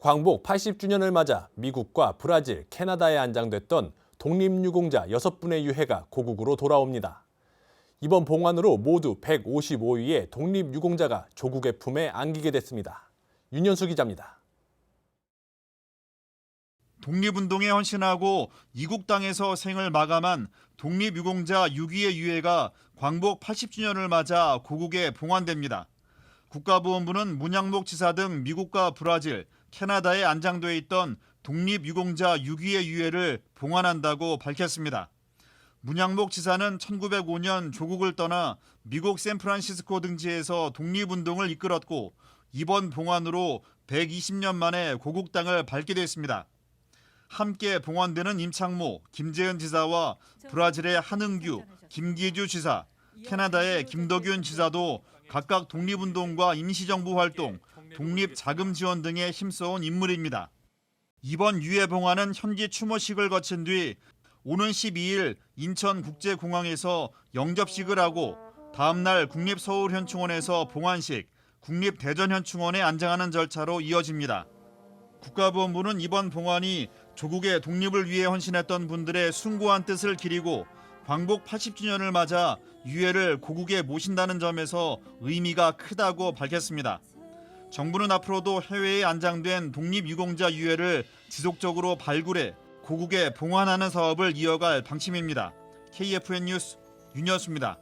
광복 80주년을 맞아 미국과 브라질, 캐나다에 안장됐던 독립유공자 6분의 유해가 고국으로 돌아옵니다. 이번 봉환으로 모두 155위의 독립유공자가 조국의 품에 안기게 됐습니다. 윤현수 기자입니다. 독립운동에 헌신하고 이국 땅에서 생을 마감한 독립유공자 6위의 유해가 광복 80주년을 맞아 고국에 봉환됩니다. 국가보훈부는 문양목 지사 등 미국과 브라질, 캐나다에 안장돼 있던 독립유공자 6위의 유해를 봉환한다고 밝혔습니다. 문양목 지사는 1905년 조국을 떠나 미국 샌프란시스코 등지에서 독립운동을 이끌었고 이번 봉환으로 120년 만에 고국 땅을 밟게 됐습니다. 함께 봉환되는 임창모, 김재현 지사와 브라질의 한흥규, 김기주 지사, 캐나다의 김덕윤 지사도 각각 독립운동과 임시정부 활동, 독립 자금 지원 등에 힘써온 인물입니다. 이번 유해 봉환은 현지 추모식을 거친 뒤 오는 12일 인천국제공항에서 영접식을 하고 다음 날 국립서울현충원에서 봉환식, 국립대전현충원에 안장하는 절차로 이어집니다. 국가보훈부는 이번 봉환이 조국의 독립을 위해 헌신했던 분들의 숭고한 뜻을 기리고 광복 80주년을 맞아 유해를 고국에 모신다는 점에서 의미가 크다고 밝혔습니다. 정부는 앞으로도 해외에 안장된 독립유공자 유해를 지속적으로 발굴해 고국에 봉환하는 사업을 이어갈 방침입니다. KFN 뉴스 윤여수입니다.